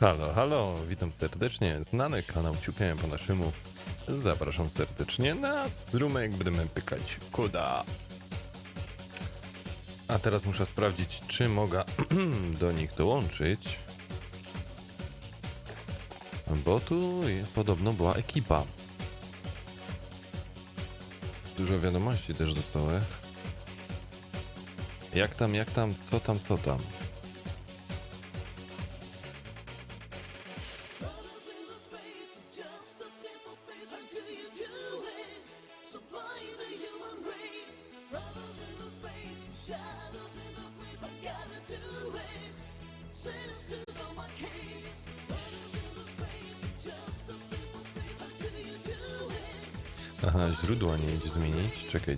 Halo, halo, witam serdecznie. Znany kanał Ciupiałem po naszemu. Zapraszam serdecznie na strumyk, będziemy pykać kuda. A teraz muszę sprawdzić, czy mogę do nich dołączyć. Bo tu podobno była ekipa. Dużo wiadomości też dostałem. Jak tam, jak tam, co tam, co tam. Space, shadows in the place. I gotta do it. Sisters on my case. Aha, źródła nie idzie zmienić. Czekaj,